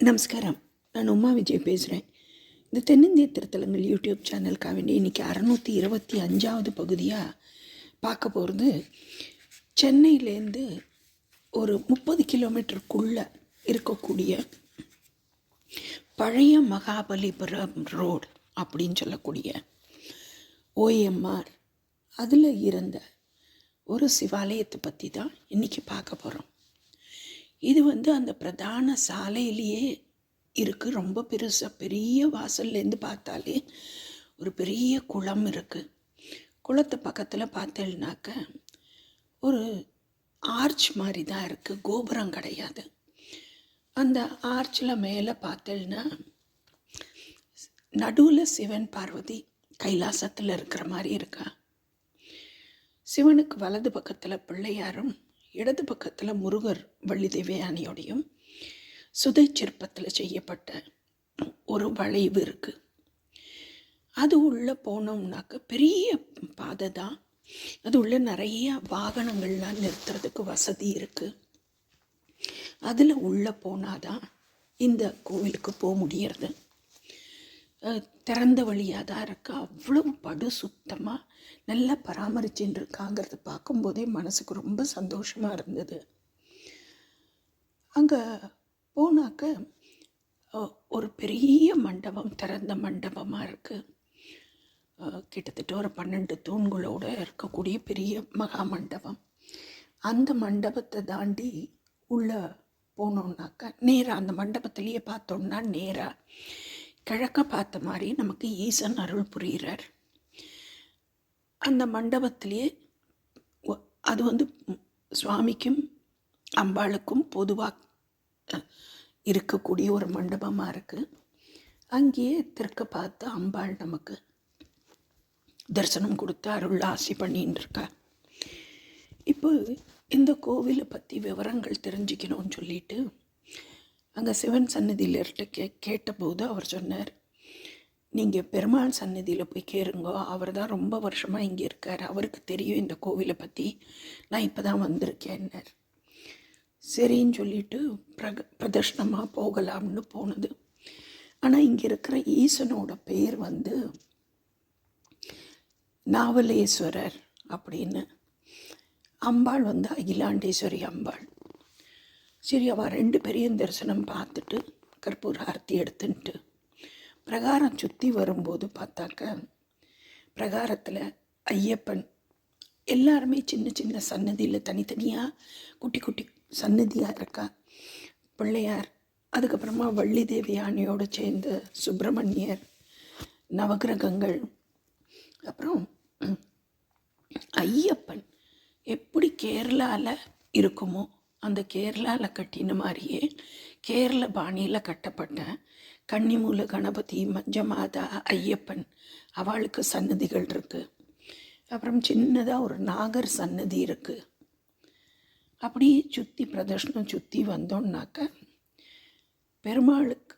நமஸ்காரம். நான் உமா விஜய் பேசுகிறேன் இந்த தென்னிந்திய திருத்தலங்கள் யூடியூப் சேனலுக்காக வேண்டி இன்றைக்கி அறநூற்றி இருபத்தி அஞ்சாவது பகுதியாக பார்க்க போகிறது சென்னையிலேருந்து ஒரு முப்பது கிலோமீட்டருக்குள்ளே இருக்கக்கூடிய பழைய மகாபலிபுரம் ரோடு அப்படின்னு சொல்லக்கூடிய ஓஎம்ஆர் அதில் இருந்த ஒரு சிவாலயத்தை பற்றி தான் இன்றைக்கி பார்க்க போகிறோம் இது வந்து அந்த பிரதான சாலையிலேயே இருக்குது ரொம்ப பெருசாக பெரிய வாசல்லேருந்து பார்த்தாலே ஒரு பெரிய குளம் இருக்குது குளத்து பக்கத்தில் பார்த்தேன்னாக்க ஒரு ஆர்ச் மாதிரி தான் இருக்குது கோபுரம் கிடையாது. அந்த ஆர்ச்சில் மேலே பார்த்தேன்னா நடுவில் சிவன் பார்வதி கைலாசத்தில் இருக்கிற மாதிரி இருக்கா. சிவனுக்கு வலது பக்கத்தில் பிள்ளையாரும் இடது பக்கத்தில் முருகர் வள்ளி தேவயானியோடையும் சுதை சிற்பத்தில் செய்யப்பட்ட ஒரு வளைவு இருக்குது அது உள்ளே போனோம்னாக்க பெரிய பாதை தான். அது உள்ள நிறைய வாகனங்கள்லாம் நிறுத்துறதுக்கு வசதி இருக்குது அதில் உள்ளே போனாதான் இந்த கோவிலுக்கு போக முடியறது. திறந்த வழியாக தான் இருக்கு? அவ்வளவு படு சுத்தமாக நல்லா பராமரிச்சுட்டு இருக்காங்கிறத பார்க்கும்போதே மனசுக்கு ரொம்ப சந்தோஷமாக இருந்தது. அங்கே போனாக்க ஒரு பெரிய மண்டபம் திறந்த மண்டபமாக இருக்குது கிட்டத்தட்ட ஒரு பன்னெண்டு தூண்களோடு இருக்கக்கூடிய பெரிய மகா மண்டபம். அந்த மண்டபத்தை தாண்டி உள்ளே போனோன்னாக்கா நேராக அந்த மண்டபத்திலேயே பார்த்தோம்னா நேராக கிழக்க பார்த்த மாதிரி நமக்கு ஈசன் அருள் புரிகிறார். அந்த மண்டபத்திலேயே அது வந்து சுவாமிக்கும் அம்பாளுக்கும் பொதுவாக இருக்கக்கூடிய ஒரு மண்டபமாக இருக்குது அங்கேயே திறக்க பார்த்து அம்பாள் நமக்கு தரிசனம் கொடுத்து அருள் ஆசி பண்ணின்னு இருக்கா. இப்போ இந்த கோவிலை பற்றி விவரங்கள் தெரிஞ்சுக்கணும்னு சொல்லிட்டு அங்கே சிவன் சன்னதியில் கே கேட்டபோது அவர் சொன்னார் நீங்கள் பெருமாள் சன்னதியில் போய் கேளுங்கோ அவர் தான் ரொம்ப வருஷமாக இங்கே இருக்கார். அவருக்கு தெரியும் இந்த கோவிலை பற்றி நான் இப்போ தான் வந்திருக்கேன்னார். சரின்னு சொல்லிட்டு பிரக பிரதர்ஷனமாக போகலாம்னு போனது. ஆனால் இங்கே இருக்கிற ஈசனோட பேர் வந்து நாவலேஸ்வரர் அப்படின்னு. அம்பாள் வந்து அகிலாண்டேஸ்வரி அம்பாள். சரி அவள் ரெண்டு பேரையும் தரிசனம் பார்த்துட்டு கற்பூர ஆர்த்தி எடுத்துன்ட்டு பிரகாரம் சுற்றி வரும்போது பார்த்தாக்க பிரகாரத்தில் ஐயப்பன் எல்லாருமே சின்ன சின்ன சன்னதியில் தனித்தனியாக குட்டி குட்டி சன்னதியாக இருக்கா பிள்ளையார் அதுக்கப்புறமா வள்ளி தேவியானியோடு சேர்ந்து சுப்பிரமணியர் நவகிரகங்கள் அப்புறம் ஐயப்பன். எப்படி கேரளாவில் இருக்குமோ அந்த கேரளாவில் கட்டின மாதிரியே கேரள பாணியில் கட்டப்பட்ட கன்னிமூல கணபதி மஞ்சமாதா ஐயப்பன் அவளுக்கு சன்னதிகள் இருக்குது அப்புறம் சின்னதாக ஒரு நாகர் சன்னதி இருக்குது அப்படியே சுற்றி பிரதர்ஷனம் சுற்றி வந்தோம்னாக்க பெருமாளுக்கு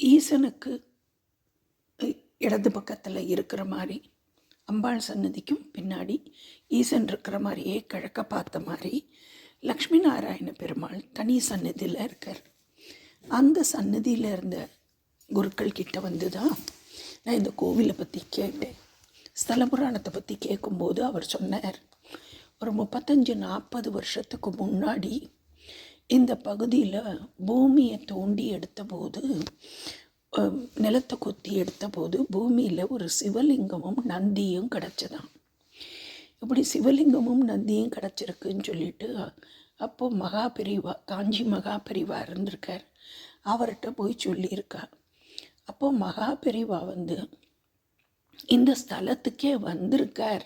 ஈசனுக்கு இடது பக்கத்தில் இருக்கிற மாதிரி அம்பாள் சன்னதிக்கும் பின்னாடி ஈசன் இருக்கிற மாதிரியே கிழக்க பார்த்த மாதிரி லக்ஷ்மி நாராயண பெருமாள் தனி சன்னதியில் இருக்கார். அந்த சன்னதியில் இருந்த குருக்கள் கிட்ட வந்து தான் நான் இந்த கோவிலை பற்றி கேட்டேன். ஸ்தல புராணத்தை பற்றி கேட்கும்போது அவர் சொன்னார் ஒரு முப்பத்தஞ்சு நாற்பது வருஷத்துக்கு முன்னாடி இந்த பகுதியில் பூமியை தோண்டி எடுத்தபோது நிலத்தை கொத்தி எடுத்தபோது பூமியில் ஒரு சிவலிங்கமும் நந்தியும் கிடச்சதாம். இப்படி சிவலிங்கமும் நந்தியும் கிடச்சிருக்குன்னு சொல்லிட்டு அப்போ மகா பெரிவா காஞ்சி மகா பெரிவா இருந்திருக்கார். அவர்கிட்ட போய் சொல்லியிருக்கா. அப்போ மகா பெரிவா வந்து இந்த ஸ்தலத்துக்கே வந்திருக்கார்.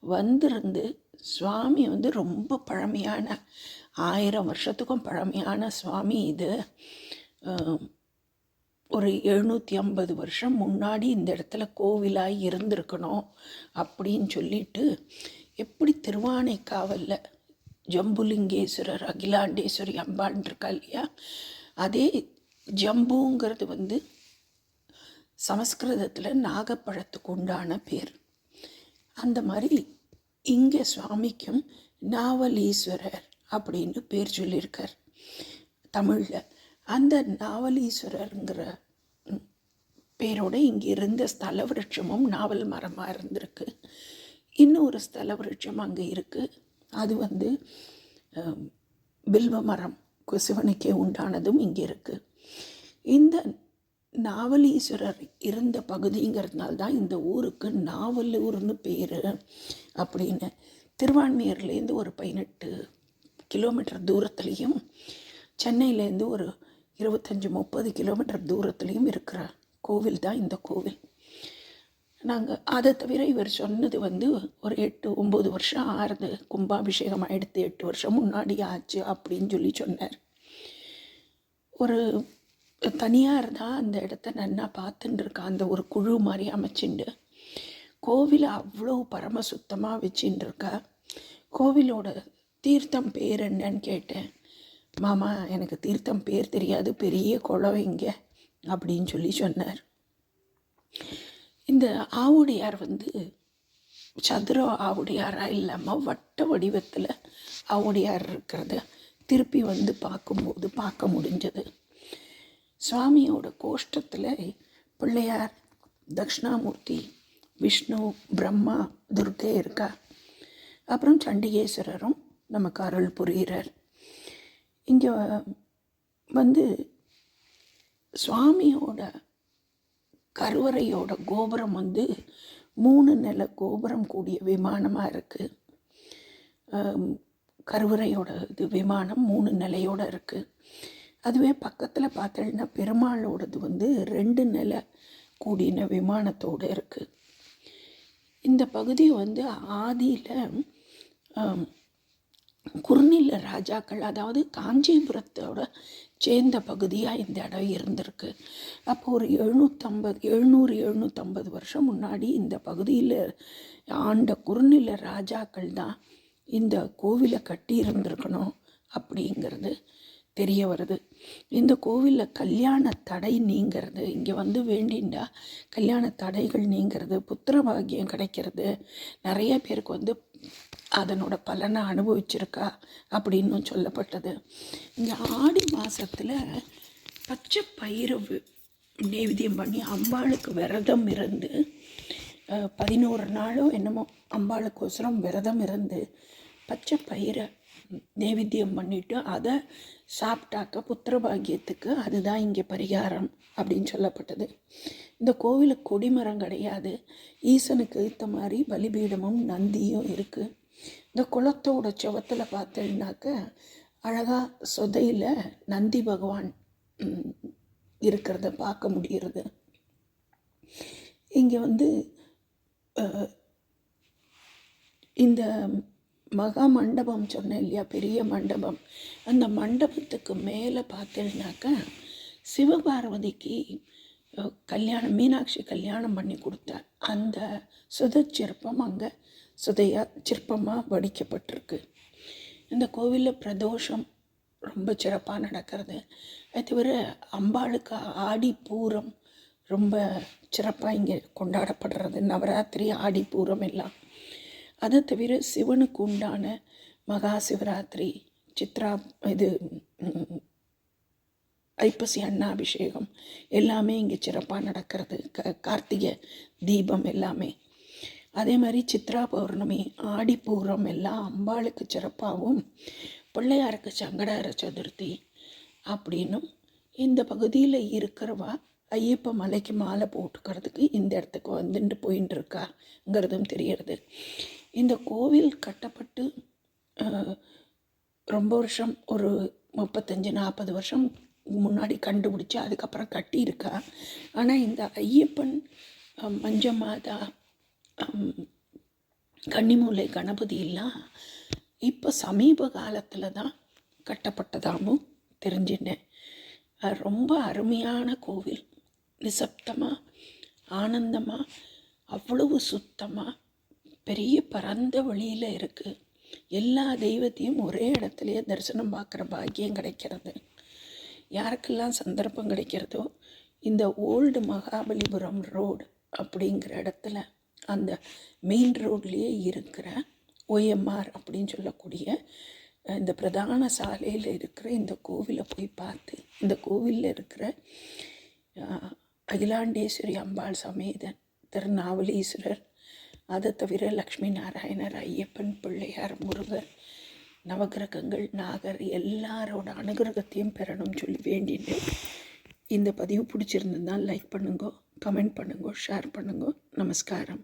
வந்திருந்து சுவாமி வந்து ரொம்ப பழமையான ஆயிரம் வருஷத்துக்கும் பழமையான சுவாமி இது. ஒரு எழுநூற்றி ஐம்பது வருஷம் முன்னாடி இந்த இடத்துல கோவிலாக இருந்திருக்கணும் அப்படின்னு சொல்லிட்டு எப்படி திருவானைக்காவலில் ஜம்புலிங்கேஸ்வரர் அகிலாண்டேஸ்வரி அம்பான் இருக்கா இல்லையா? அதே ஜம்புங்கிறது வந்து சமஸ்கிருதத்தில் நாகப்பழத்துக்கு உண்டான பேர். அந்த மாதிரி இங்கே சுவாமிக்கும் நாவலீஸ்வரர் அப்படின்னு பேர் சொல்லியிருக்கார் தமிழில். அந்த நாவலீஸ்வரருங்கிற பேரோட இங்கே இருந்த ஸ்தல விருட்சமும் நாவல் மரமாக இருந்திருக்கு. இன்னொரு ஸ்தல விருட்சம் அங்கே இருக்குது அது வந்து பில்வ மரம் கு- சிவனுக்கே உண்டானதும் இங்கே இருக்குது இந்த நாவலீஸ்வரர் இருந்த பகுதிங்கிறதுனால தான் இந்த ஊருக்கு நாவலூர்னு பேர் அப்படின்னு. திருவான்மியூர்லேருந்து ஒரு பதினெட்டு கிலோமீட்டர் தூரத்துலேயும் சென்னையிலேருந்து ஒரு இருபத்தஞ்சி முப்பது கிலோமீட்டர் தூரத்துலேயும் இருக்கிற கோவில் தான் இந்த கோவில். நாங்கள் அதை தவிர இவர் சொன்னது வந்து ஒரு எட்டு ஒம்பது வருஷம் ஆறுது. கும்பாபிஷேகம் ஆகிடுத்து எட்டு வருஷம் முன்னாடி ஆச்சு அப்படின்னு சொல்லி சொன்னார். ஒரு தனியாக இருந்தால் அந்த இடத்த நன்னா பார்த்துட்டு இருக்கா. அந்த ஒரு குழு மாதிரி அமைச்சுண்டு. கோவிலை அவ்வளோ பரம சுத்தமாக வச்சுட்டு இருக்கா. கோவிலோட தீர்த்தம் பேர் என்னன்னு கேட்டேன். மாமா எனக்கு தீர்த்தம் பேர் தெரியாது பெரிய குளம் இங்கே அப்படின்னு சொல்லி சொன்னார். இந்த ஆவுடையார் வந்து சதுர ஆவுடையாராக இல்லாமல் வட்ட வடிவத்தில் ஆவுடையார் இருக்கிறத திருப்பி வந்து பார்க்கும்போது பார்க்க முடிஞ்சது. சுவாமியோட கோஷ்டத்தில் பிள்ளையார் தக்ஷணாமூர்த்தி விஷ்ணு பிரம்மா துர்கே இருக்கா. அப்புறம் சண்டிகேஸ்வரரும் நமக்கு அருள் புரிகிறார். இங்கே வந்து சுவாமியோட கருவறையோட கோபுரம் வந்து மூணு நில கோபுரம் கூடிய விமானமாக இருக்குது கருவறையோட இது விமானம் மூணு நிலையோட இருக்குது அதுவே பக்கத்தில் பார்த்தீங்கன்னா பெருமாளோடது வந்து ரெண்டு நிலை கூடின விமானத்தோடு இருக்குது இந்த பகுதி வந்து ஆதியில் குறுநில ராஜாக்கள் அதாவது காஞ்சிபுரத்தோட சேர்ந்த பகுதியாக இந்த இடம் இருந்திருக்கு. அப்போ ஒரு எழுநூற்றம்பது எழுநூறு எழுநூற்றம்பது வருஷம் முன்னாடி இந்த பகுதியில் ஆண்ட குறுநில ராஜாக்கள் தான் இந்த கோவிலை கட்டி இருந்திருக்கணும் அப்படிங்கிறது தெரிய வருது. இந்த கோவிலில் கல்யாண தடை நீங்கிறது இங்கே வந்து வேண்டிண்டா கல்யாண தடைகள் நீங்கிறது புத்திர பாகியம் கிடைக்கிறது நிறைய பேருக்கு வந்து அதனோட பலனை அனுபவிச்சிருக்கா அப்படின்னு சொல்லப்பட்டது. இந்த ஆடி மாதத்தில் பச்சை பயிறு நைவேத்தியம் நெய்வேத்தியம் பண்ணி அம்பாளுக்கு விரதம் இருந்து பதினோரு நாளோ என்னமோ அம்பாளுக்கோசரம் விரதம் இருந்து பச்சை பயிரை நெய்வேத்தியம் பண்ணிவிட்டு அதை சாப்பிட்டாக்க புத்திர பாக்கியத்துக்கு அதுதான் இங்கே பரிகாரம் அப்படின்னு சொல்லப்பட்டது. இந்த கோவிலுக்கு கொடிமரம் கிடையாது. ஈசனுக்கு ஏற்ற மாதிரி பலிபீடமும் நந்தியும் இருக்குது இந்த குளத்தோட சுவத்தில் பார்த்தீங்கன்னாக்க அழகாக சொதையில் நந்தி பகவான் இருக்கிறத பார்க்க முடிகிறது. இங்கே வந்து இந்த மகா மண்டபம் சொன்னேன் இல்லையா பெரிய மண்டபம். அந்த மண்டபத்துக்கு மேலே பார்த்தீங்கன்னாக்கா சிவபார்வதிக்கு கல்யாணம் மீனாட்சி கல்யாணம் பண்ணி கொடுத்தார். அந்த சுதச்சிற்பம் அங்கே சுதையா சிற்பமாக வடிக்கப்பட்டிருக்கு. இந்த கோவிலில் பிரதோஷம் ரொம்ப சிறப்பாக நடக்கிறது. அது தவிர அம்பாளுக்கு ஆடி பூரம் ரொம்ப சிறப்பாக இங்கே கொண்டாடப்படுறது. நவராத்திரி ஆடி பூரம் எல்லாம். அதை தவிர சிவனுக்கு உண்டான மகா சிவராத்திரி சித்ரா இது ஐப்பசி அண்ணாபிஷேகம் எல்லாமே இங்கே சிறப்பாக நடக்கிறது. க கார்த்திகை தீபம் எல்லாமே. அதே மாதிரி சித்ரா பௌர்ணமி ஆடிப்பூரம் எல்லாம் அம்பாளுக்கு சிறப்பாகவும் பிள்ளையாருக்கு சங்கடார சதுர்த்தி அப்படின்னும் இந்த பகுதியில் இருக்கிறவா ஐயப்ப மலைக்கு மாலை போட்டுக்கிறதுக்கு இந்த இடத்துக்கு வந்துட்டு போயின்னு இருக்காங்கிறதும் தெரியறது இந்த கோவில் கட்டப்பட்டு ரொம்ப வருஷம் ஒரு முப்பத்தஞ்சு நாற்பது வருஷம் முன்னாடி கண்டுபிடிச்சி அதுக்கப்புறம் கட்டியிருக்கா. ஆனால் இந்த ஐயப்பன் மஞ்ச மாதா கன்னிமூலை கணபதி எல்லாம் இப்போ சமீப காலத்தில் தான் கட்டப்பட்டதாகவும் தெரிஞ்சிட்டேன் ரொம்ப அருமையான கோவில். நிசப்தமாக ஆனந்தமாக அவ்வளவு சுத்தமாக பெரிய பரந்த வழியில் இருக்குது எல்லா தெய்வத்தையும் ஒரே இடத்துலையே தரிசனம் பார்க்குற பாக்கியம் கிடைக்கிறது. யாருக்கெல்லாம் சந்தர்ப்பம் கிடைக்கிறதோ இந்த ஓல்டு மகாபலிபுரம் ரோடு அப்படிங்கிற இடத்துல அந்த மெயின் ரோட்லேயே இருக்கிற ஓஎம்ஆர் அப்படின்னு சொல்லக்கூடிய இந்த பிரதான சாலையில் இருக்கிற இந்த கோவிலை போய் பார்த்து இந்த கோவிலில் இருக்கிற அகிலாண்டேஸ்வரி அம்பாள் சமேதன் திருநாவலீஸ்வரர் அதை தவிர லக்ஷ்மி நாராயணர் ஐயப்பன் பிள்ளையார் முருகர் நவகிரகங்கள் நாகர் எல்லாரோட அனுகிரகத்தையும் பெறணும்னு சொல்லி வேண்டிட்டு இந்த பதிவு பிடிச்சிருந்ததுதான் லைக் பண்ணுங்க. கமெண்ட் பண்ணுங்க ஷேர் பண்ணுங்க. நமஸ்காரம்.